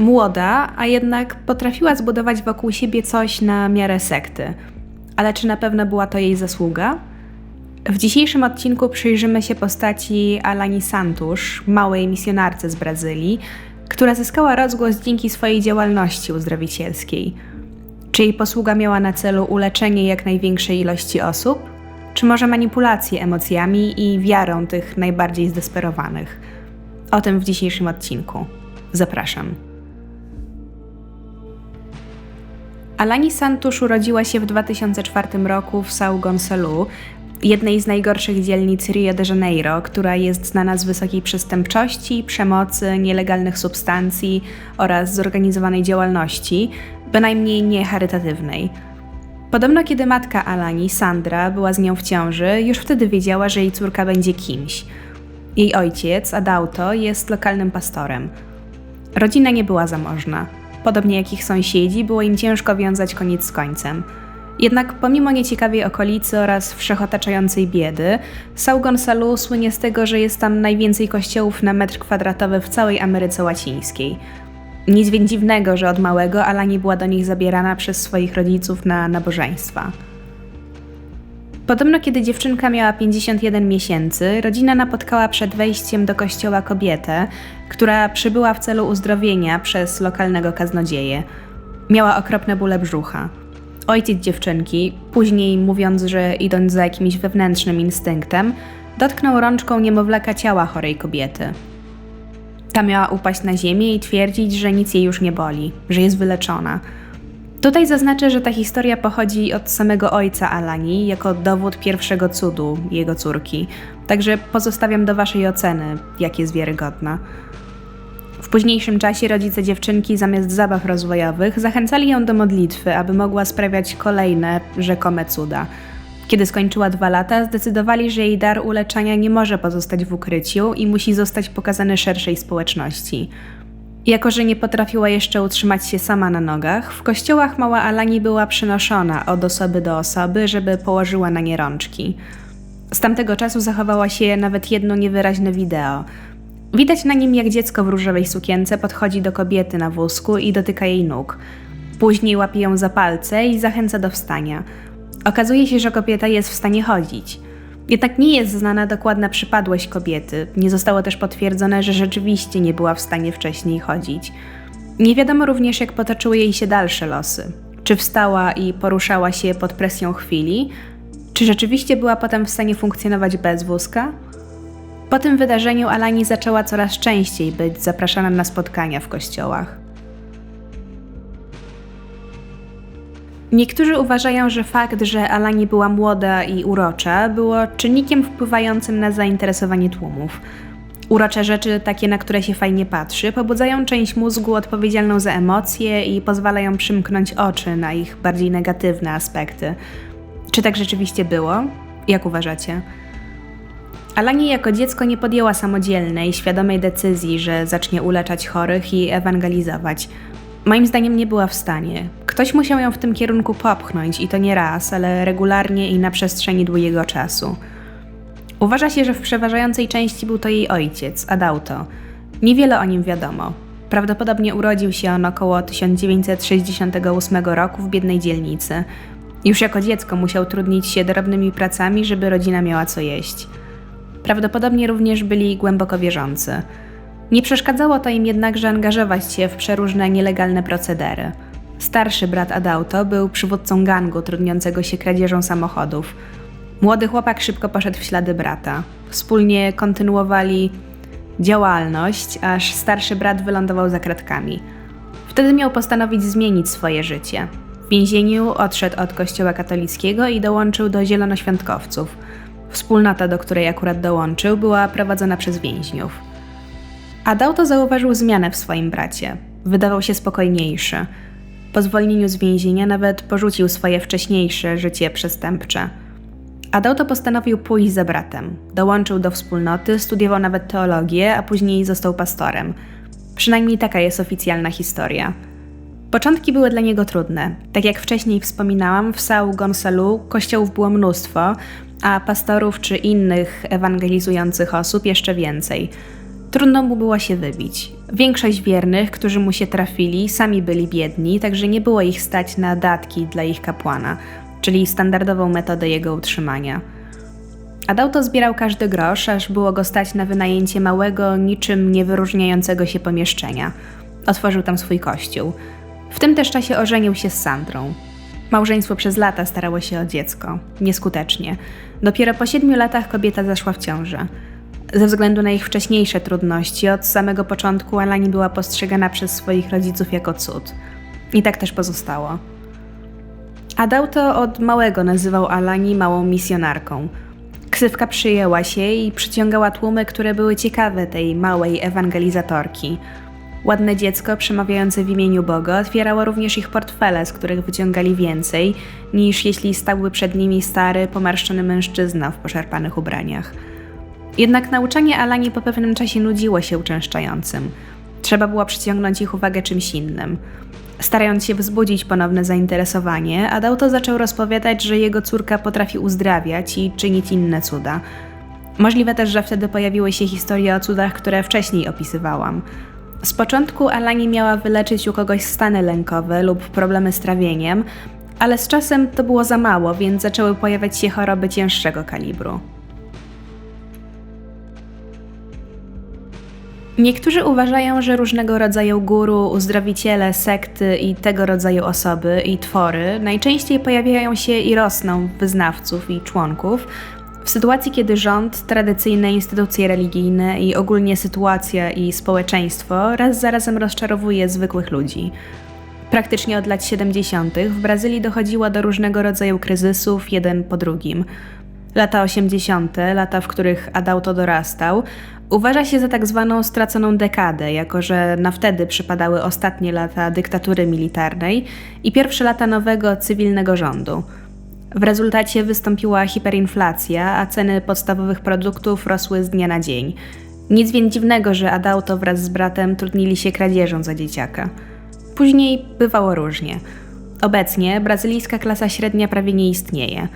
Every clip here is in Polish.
Młoda, a jednak potrafiła zbudować wokół siebie coś na miarę sekty. Ale czy na pewno była to jej zasługa? W dzisiejszym odcinku przyjrzymy się postaci Alani Santusz, małej misjonarce z Brazylii, która zyskała rozgłos dzięki swojej działalności uzdrowicielskiej. Czy jej posługa miała na celu uleczenie jak największej ilości osób? Czy może manipulację emocjami i wiarą tych najbardziej zdesperowanych? O tym w dzisiejszym odcinku. Zapraszam. Alani Santusz urodziła się w 2004 roku w São Gonçalo, jednej z najgorszych dzielnic Rio de Janeiro, która jest znana z wysokiej przestępczości, przemocy, nielegalnych substancji oraz zorganizowanej działalności, bynajmniej nie charytatywnej. Podobno kiedy matka Alani, Sandra, była z nią w ciąży, już wtedy wiedziała, że jej córka będzie kimś. Jej ojciec, Adauto, jest lokalnym pastorem. Rodzina nie była zamożna. Podobnie jak ich sąsiedzi, było im ciężko wiązać koniec z końcem. Jednak pomimo nieciekawej okolicy oraz wszechotaczającej biedy, São Gonçalo słynie z tego, że jest tam najwięcej kościołów na metr kwadratowy w całej Ameryce Łacińskiej. Nic więc dziwnego, że od małego Alani była do nich zabierana przez swoich rodziców na nabożeństwa. Podobno, kiedy dziewczynka miała 51 miesięcy, rodzina napotkała przed wejściem do kościoła kobietę, która przybyła w celu uzdrowienia przez lokalnego kaznodzieję. Miała okropne bóle brzucha. Ojciec dziewczynki, później mówiąc, że idąc za jakimś wewnętrznym instynktem, dotknął rączką niemowlaka ciała chorej kobiety. Ta miała upaść na ziemię i twierdzić, że nic jej już nie boli, że jest wyleczona. Tutaj zaznaczę, że ta historia pochodzi od samego ojca Alani jako dowód pierwszego cudu jego córki, także pozostawiam do Waszej oceny, jak jest wiarygodna. W późniejszym czasie rodzice dziewczynki zamiast zabaw rozwojowych zachęcali ją do modlitwy, aby mogła sprawiać kolejne rzekome cuda. Kiedy skończyła dwa lata, zdecydowali, że jej dar uleczania nie może pozostać w ukryciu i musi zostać pokazany szerszej społeczności. Jako, że nie potrafiła jeszcze utrzymać się sama na nogach, w kościołach mała Alani była przynoszona od osoby do osoby, żeby położyła na nie rączki. Z tamtego czasu zachowała się nawet jedno niewyraźne wideo. Widać na nim, jak dziecko w różowej sukience podchodzi do kobiety na wózku i dotyka jej nóg. Później łapie ją za palce i zachęca do wstania. Okazuje się, że kobieta jest w stanie chodzić. Jednak nie jest znana dokładna przypadłość kobiety. Nie zostało też potwierdzone, że rzeczywiście nie była w stanie wcześniej chodzić. Nie wiadomo również, jak potoczyły jej się dalsze losy. Czy wstała i poruszała się pod presją chwili, czy rzeczywiście była potem w stanie funkcjonować bez wózka? Po tym wydarzeniu Alani zaczęła coraz częściej być zapraszana na spotkania w kościołach. Niektórzy uważają, że fakt, że Alani była młoda i urocza, było czynnikiem wpływającym na zainteresowanie tłumów. Urocze rzeczy, takie na które się fajnie patrzy, pobudzają część mózgu odpowiedzialną za emocje i pozwalają przymknąć oczy na ich bardziej negatywne aspekty. Czy tak rzeczywiście było? Jak uważacie? Alani jako dziecko nie podjęła samodzielnej, świadomej decyzji, że zacznie uleczać chorych i ewangelizować. Moim zdaniem nie była w stanie. Ktoś musiał ją w tym kierunku popchnąć i to nie raz, ale regularnie i na przestrzeni długiego czasu. Uważa się, że w przeważającej części był to jej ojciec, Adauto. Niewiele o nim wiadomo. Prawdopodobnie urodził się on około 1968 roku w biednej dzielnicy. Już jako dziecko musiał trudnić się drobnymi pracami, żeby rodzina miała co jeść. Prawdopodobnie również byli głęboko wierzący. Nie przeszkadzało to im jednakże angażować się w przeróżne nielegalne procedery. Starszy brat Adauto był przywódcą gangu trudniącego się kradzieżą samochodów. Młody chłopak szybko poszedł w ślady brata. Wspólnie kontynuowali działalność, aż starszy brat wylądował za kratkami. Wtedy miał postanowić zmienić swoje życie. W więzieniu odszedł od kościoła katolickiego i dołączył do zielonoświątkowców. Wspólnota, do której akurat dołączył, była prowadzona przez więźniów. Adauto zauważył zmianę w swoim bracie. Wydawał się spokojniejszy. Po zwolnieniu z więzienia nawet porzucił swoje wcześniejsze życie przestępcze. Adauto postanowił pójść za bratem. Dołączył do wspólnoty, studiował nawet teologię, a później został pastorem. Przynajmniej taka jest oficjalna historia. Początki były dla niego trudne. Tak jak wcześniej wspominałam, w São Gonçalo kościołów było mnóstwo, a pastorów czy innych ewangelizujących osób jeszcze więcej. Trudno mu było się wybić. Większość wiernych, którzy mu się trafili, sami byli biedni, także nie było ich stać na datki dla ich kapłana, czyli standardową metodę jego utrzymania. Adauto zbierał każdy grosz, aż było go stać na wynajęcie małego, niczym niewyróżniającego się pomieszczenia. Otworzył tam swój kościół. W tym też czasie ożenił się z Sandrą. Małżeństwo przez lata starało się o dziecko. Nieskutecznie. Dopiero po siedmiu latach kobieta zaszła w ciążę. Ze względu na ich wcześniejsze trudności, od samego początku Alani była postrzegana przez swoich rodziców jako cud. I tak też pozostało. Adauto od małego nazywał Alani małą misjonarką. Ksywka przyjęła się i przyciągała tłumy, które były ciekawe tej małej ewangelizatorki. Ładne dziecko przemawiające w imieniu Boga otwierało również ich portfele, z których wyciągali więcej, niż jeśli stałby przed nimi stary, pomarszczony mężczyzna w poszarpanych ubraniach. Jednak nauczanie Alani po pewnym czasie nudziło się uczęszczającym. Trzeba było przyciągnąć ich uwagę czymś innym. Starając się wzbudzić ponowne zainteresowanie, Adauto zaczął rozpowiadać, że jego córka potrafi uzdrawiać i czynić inne cuda. Możliwe też, że wtedy pojawiły się historie o cudach, które wcześniej opisywałam. Z początku Alani miała wyleczyć u kogoś stany lękowe lub problemy z trawieniem, ale z czasem to było za mało, więc zaczęły pojawiać się choroby cięższego kalibru. Niektórzy uważają, że różnego rodzaju guru, uzdrowiciele, sekty i tego rodzaju osoby i twory najczęściej pojawiają się i rosną w wyznawców i członków w sytuacji, kiedy rząd, tradycyjne instytucje religijne i ogólnie sytuacja i społeczeństwo raz za razem rozczarowuje zwykłych ludzi. Praktycznie od lat 70. w Brazylii dochodziło do różnego rodzaju kryzysów, jeden po drugim. Lata 80., lata, w których Adauto dorastał, Uważa się za tak zwaną straconą dekadę, jako że na wtedy przypadały ostatnie lata dyktatury militarnej i pierwsze lata nowego cywilnego rządu. W rezultacie wystąpiła hiperinflacja, a ceny podstawowych produktów rosły z dnia na dzień. Nic więc dziwnego, że Adauto wraz z bratem trudnili się kradzieżą za dzieciaka. Później bywało różnie. Obecnie brazylijska klasa średnia prawie nie istnieje.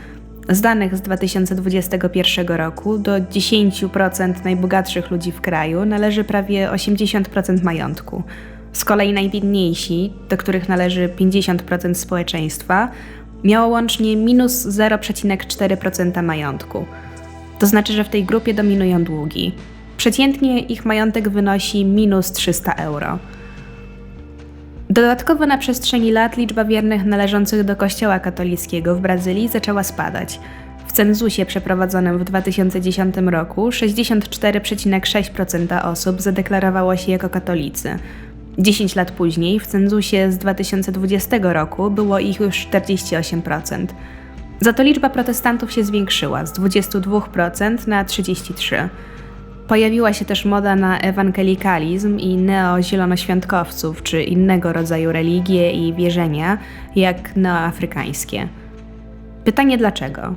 Z danych z 2021 roku do 10% najbogatszych ludzi w kraju należy prawie 80% majątku. Z kolei najbiedniejsi, do których należy 50% społeczeństwa, miało łącznie minus 0,4% majątku. To znaczy, że w tej grupie dominują długi. Przeciętnie ich majątek wynosi minus 300 euro. Dodatkowo na przestrzeni lat liczba wiernych należących do Kościoła katolickiego w Brazylii zaczęła spadać. W cenzusie przeprowadzonym w 2010 roku 64,6% osób zadeklarowało się jako katolicy. 10 lat później, w cenzusie z 2020 roku, było ich już 48%. Za to liczba protestantów się zwiększyła z 22% na 33%. Pojawiła się też moda na ewangelikalizm i neozielonoświątkowców, czy innego rodzaju religie i wierzenia, jak neoafrykańskie. Pytanie dlaczego?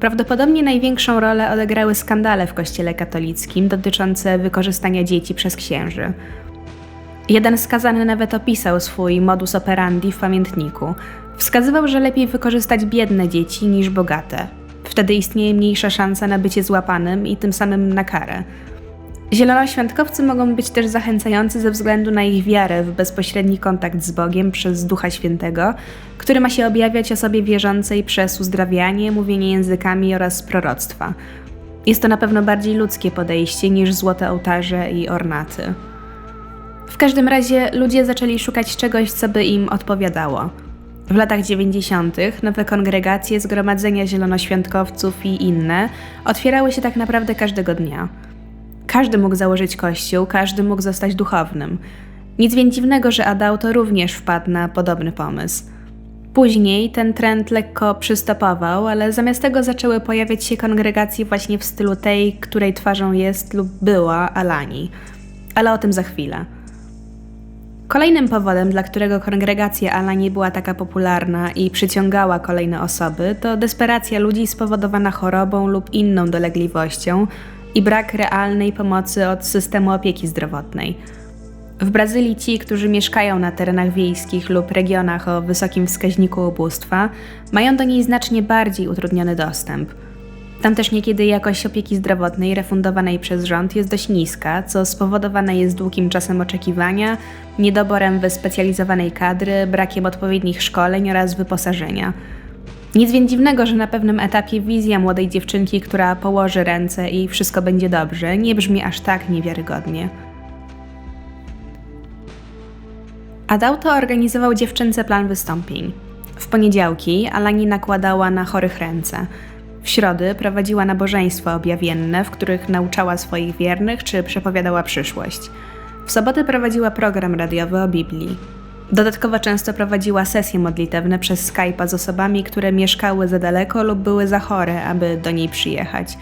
Prawdopodobnie największą rolę odegrały skandale w Kościele katolickim dotyczące wykorzystania dzieci przez księży. Jeden skazany nawet opisał swój modus operandi w pamiętniku. Wskazywał, że lepiej wykorzystać biedne dzieci niż bogate. Wtedy istnieje mniejsza szansa na bycie złapanym i tym samym na karę. Zielonoświątkowcy mogą być też zachęcający ze względu na ich wiarę w bezpośredni kontakt z Bogiem przez Ducha Świętego, który ma się objawiać osobie wierzącej przez uzdrawianie, mówienie językami oraz proroctwa. Jest to na pewno bardziej ludzkie podejście niż złote ołtarze i ornaty. W każdym razie ludzie zaczęli szukać czegoś, co by im odpowiadało. W latach 90. nowe kongregacje, zgromadzenia zielonoświątkowców i inne otwierały się tak naprawdę każdego dnia. Każdy mógł założyć kościół, każdy mógł zostać duchownym. Nic więc dziwnego, że Adauto również wpadł na podobny pomysł. Później ten trend lekko przystopował, ale zamiast tego zaczęły pojawiać się kongregacje właśnie w stylu tej, której twarzą jest lub była Alani. Ale o tym za chwilę. Kolejnym powodem, dla którego kongregacja Alani była taka popularna i przyciągała kolejne osoby, to desperacja ludzi spowodowana chorobą lub inną dolegliwością, i brak realnej pomocy od systemu opieki zdrowotnej. W Brazylii ci, którzy mieszkają na terenach wiejskich lub regionach o wysokim wskaźniku ubóstwa, mają do niej znacznie bardziej utrudniony dostęp. Tam też niekiedy jakość opieki zdrowotnej refundowanej przez rząd jest dość niska, co spowodowane jest długim czasem oczekiwania, niedoborem wyspecjalizowanej kadry, brakiem odpowiednich szkoleń oraz wyposażenia. Nic więc dziwnego, że na pewnym etapie wizja młodej dziewczynki, która położy ręce i wszystko będzie dobrze, nie brzmi aż tak niewiarygodnie. Adauto organizował dziewczynce plan wystąpień. W poniedziałki Alani nakładała na chorych ręce. W środy prowadziła nabożeństwa objawienne, w których nauczała swoich wiernych czy przepowiadała przyszłość. W soboty prowadziła program radiowy o Biblii. Dodatkowo często prowadziła sesje modlitewne przez Skype'a z osobami, które mieszkały za daleko lub były za chore, aby do niej przyjechać.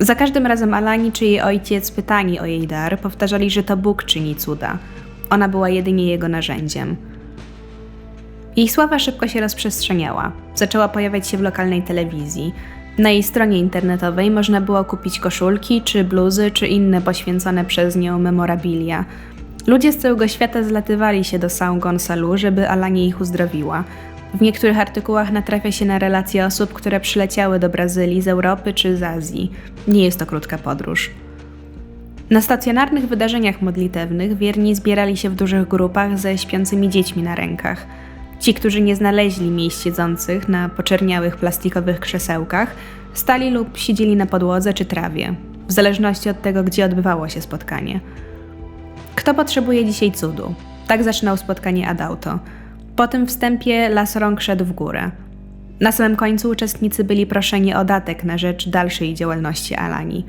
Za każdym razem Alani czy jej ojciec pytani o jej dar powtarzali, że to Bóg czyni cuda. Ona była jedynie jego narzędziem. Jej sława szybko się rozprzestrzeniała. Zaczęła pojawiać się w lokalnej telewizji. Na jej stronie internetowej można było kupić koszulki, czy bluzy, czy inne poświęcone przez nią memorabilia. Ludzie z całego świata zlatywali się do São Gonçalu, żeby Alanie ich uzdrowiła. W niektórych artykułach natrafia się na relacje osób, które przyleciały do Brazylii z Europy czy z Azji. Nie jest to krótka podróż. Na stacjonarnych wydarzeniach modlitewnych wierni zbierali się w dużych grupach ze śpiącymi dziećmi na rękach. Ci, którzy nie znaleźli miejsc siedzących na poczerniałych plastikowych krzesełkach, stali lub siedzieli na podłodze czy trawie, w zależności od tego, gdzie odbywało się spotkanie. Kto potrzebuje dzisiaj cudu? Tak zaczynał spotkanie Adauto. Po tym wstępie las rąk szedł w górę. Na samym końcu uczestnicy byli proszeni o datek na rzecz dalszej działalności Alani.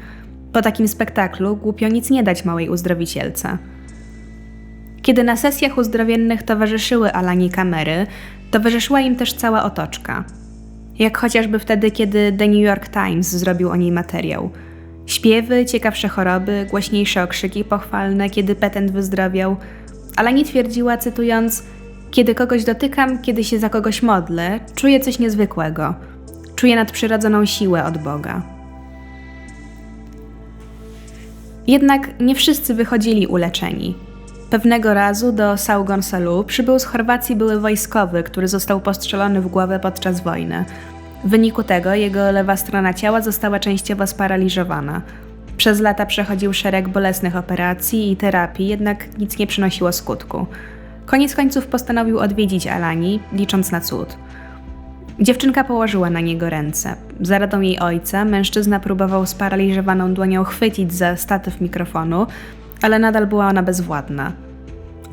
Po takim spektaklu głupio nic nie dać małej uzdrowicielce. Kiedy na sesjach uzdrowiennych towarzyszyły Alani kamery, towarzyszyła im też cała otoczka. Jak chociażby wtedy, kiedy The New York Times zrobił o niej materiał. Śpiewy, ciekawsze choroby, głośniejsze okrzyki pochwalne, kiedy petent wyzdrowiał. Alani twierdziła, cytując: Kiedy kogoś dotykam, kiedy się za kogoś modlę, czuję coś niezwykłego. Czuję nadprzyrodzoną siłę od Boga. Jednak nie wszyscy wychodzili uleczeni. Pewnego razu do São przybył z Chorwacji były wojskowy, który został postrzelony w głowę podczas wojny. W wyniku tego jego lewa strona ciała została częściowo sparaliżowana. Przez lata przechodził szereg bolesnych operacji i terapii, jednak nic nie przynosiło skutku. Koniec końców postanowił odwiedzić Alani, licząc na cud. Dziewczynka położyła na niego ręce. Za radą jej ojca mężczyzna próbował sparaliżowaną dłonią chwycić za statyw mikrofonu, ale nadal była ona bezwładna.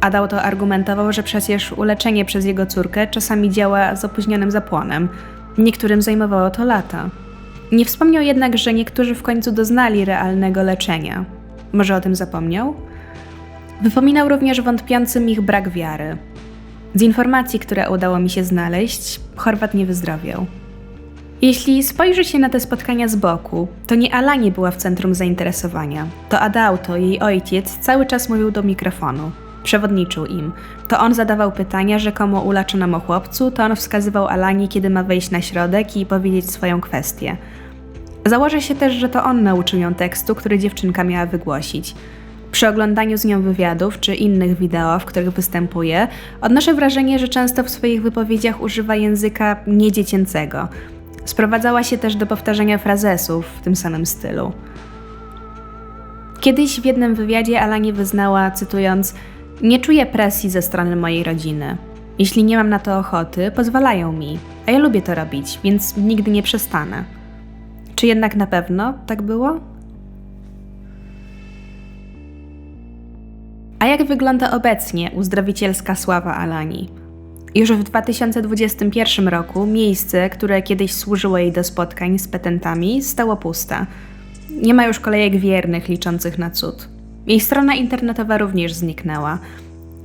Adał to argumentował, że przecież uleczenie przez jego córkę czasami działa z opóźnionym zapłonem. Niektórym zajmowało to lata. Nie wspomniał jednak, że niektórzy w końcu doznali realnego leczenia. Może o tym zapomniał? Wypominał również wątpiącym ich brak wiary. Z informacji, które udało mi się znaleźć, Chorwat nie wyzdrowiał. Jeśli spojrzy się na te spotkania z boku, to nie Alanie była w centrum zainteresowania. To Adauto, jej ojciec, cały czas mówił do mikrofonu. Przewodniczył im. To on zadawał pytania rzekomo uleczonym o chłopcu, to on wskazywał Alani, kiedy ma wejść na środek i powiedzieć swoją kwestię. Założę się też, że to on nauczył ją tekstu, który dziewczynka miała wygłosić. Przy oglądaniu z nią wywiadów czy innych wideo, w których występuje, odnoszę wrażenie, że często w swoich wypowiedziach używa języka niedziecięcego. Sprowadzała się też do powtarzania frazesów w tym samym stylu. Kiedyś w jednym wywiadzie Alanie wyznała, cytując: Nie czuję presji ze strony mojej rodziny. Jeśli nie mam na to ochoty, pozwalają mi, a ja lubię to robić, więc nigdy nie przestanę. Czy jednak na pewno tak było? A jak wygląda obecnie uzdrowicielska sława Alani? Już w 2021 roku miejsce, które kiedyś służyło jej do spotkań z petentami, stało puste. Nie ma już kolejek wiernych liczących na cud. Jej strona internetowa również zniknęła.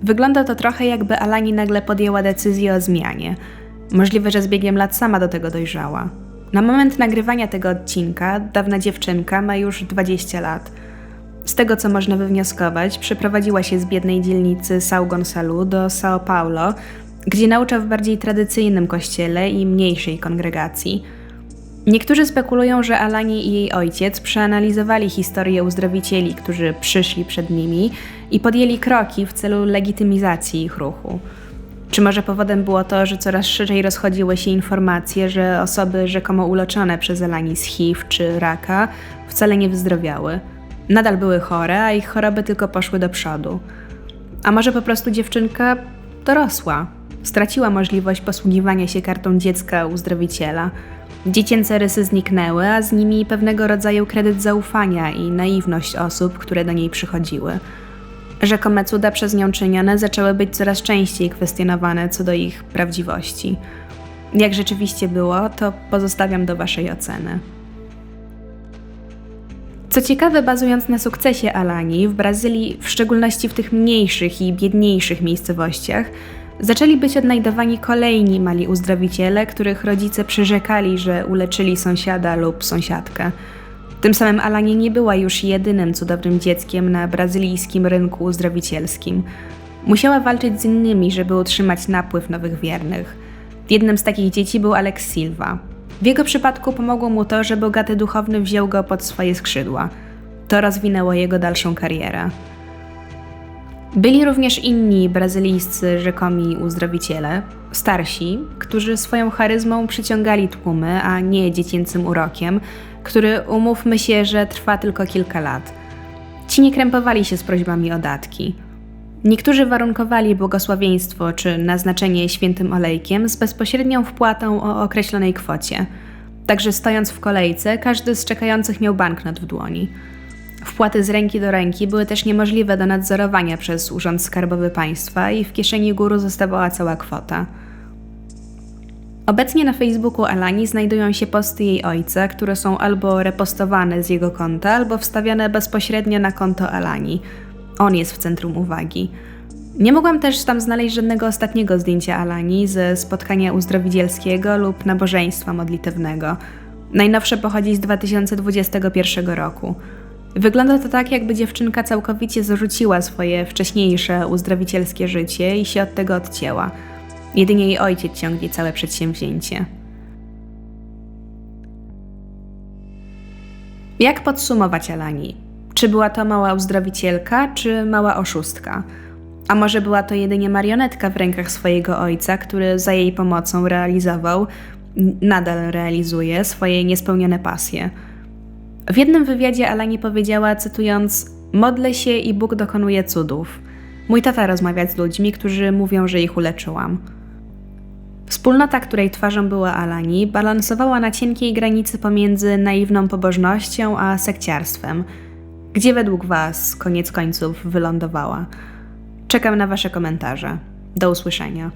Wygląda to trochę jakby Alani nagle podjęła decyzję o zmianie. Możliwe, że z biegiem lat sama do tego dojrzała. Na moment nagrywania tego odcinka dawna dziewczynka ma już 20 lat. Z tego co można wywnioskować, przeprowadziła się z biednej dzielnicy São Gonçalu do São Paulo, gdzie naucza w bardziej tradycyjnym kościele i mniejszej kongregacji. Niektórzy spekulują, że Alani i jej ojciec przeanalizowali historię uzdrowicieli, którzy przyszli przed nimi i podjęli kroki w celu legitymizacji ich ruchu. Czy może powodem było to, że coraz szerzej rozchodziły się informacje, że osoby rzekomo uleczone przez Elani z HIV czy raka wcale nie wyzdrowiały? Nadal były chore, a ich choroby tylko poszły do przodu. A może po prostu dziewczynka dorosła, straciła możliwość posługiwania się kartą dziecka uzdrowiciela. Dziecięce rysy zniknęły, a z nimi pewnego rodzaju kredyt zaufania i naiwność osób, które do niej przychodziły. Rzekome cuda przez nią czynione zaczęły być coraz częściej kwestionowane co do ich prawdziwości. Jak rzeczywiście było, to pozostawiam do Waszej oceny. Co ciekawe, bazując na sukcesie Alani, w Brazylii, w szczególności w tych mniejszych i biedniejszych miejscowościach, zaczęli być odnajdowani kolejni mali uzdrowiciele, których rodzice przyrzekali, że uleczyli sąsiada lub sąsiadkę. Tym samym Alani nie była już jedynym cudownym dzieckiem na brazylijskim rynku uzdrowicielskim. Musiała walczyć z innymi, żeby utrzymać napływ nowych wiernych. Jednym z takich dzieci był Alex Silva. W jego przypadku pomogło mu to, że bogaty duchowny wziął go pod swoje skrzydła. To rozwinęło jego dalszą karierę. Byli również inni brazylijscy rzekomi uzdrowiciele, starsi, którzy swoją charyzmą przyciągali tłumy, a nie dziecięcym urokiem, który umówmy się, że trwa tylko kilka lat. Ci nie krępowali się z prośbami o datki. Niektórzy warunkowali błogosławieństwo czy naznaczenie świętym olejkiem z bezpośrednią wpłatą o określonej kwocie. Także stojąc w kolejce, każdy z czekających miał banknot w dłoni. Wpłaty z ręki do ręki były też niemożliwe do nadzorowania przez Urząd Skarbowy Państwa i w kieszeni guru zostawała cała kwota. Obecnie na Facebooku Alani znajdują się posty jej ojca, które są albo repostowane z jego konta, albo wstawiane bezpośrednio na konto Alani. On jest w centrum uwagi. Nie mogłam też tam znaleźć żadnego ostatniego zdjęcia Alani ze spotkania uzdrowicielskiego lub nabożeństwa modlitewnego. Najnowsze pochodzi z 2021 roku. Wygląda to tak, jakby dziewczynka całkowicie zarzuciła swoje wcześniejsze uzdrowicielskie życie i się od tego odcięła. Jedynie jej ojciec ciągnie całe przedsięwzięcie. Jak podsumować Alani? Czy była to mała uzdrowicielka, czy mała oszustka? A może była to jedynie marionetka w rękach swojego ojca, który za jej pomocą realizował, nadal realizuje swoje niespełnione pasje? W jednym wywiadzie Alani powiedziała, cytując: Modlę się i Bóg dokonuje cudów. Mój tata rozmawia z ludźmi, którzy mówią, że ich uleczyłam. Wspólnota, której twarzą była Alani, balansowała na cienkiej granicy pomiędzy naiwną pobożnością a sekciarstwem. Gdzie według Was koniec końców wylądowała? Czekam na Wasze komentarze. Do usłyszenia.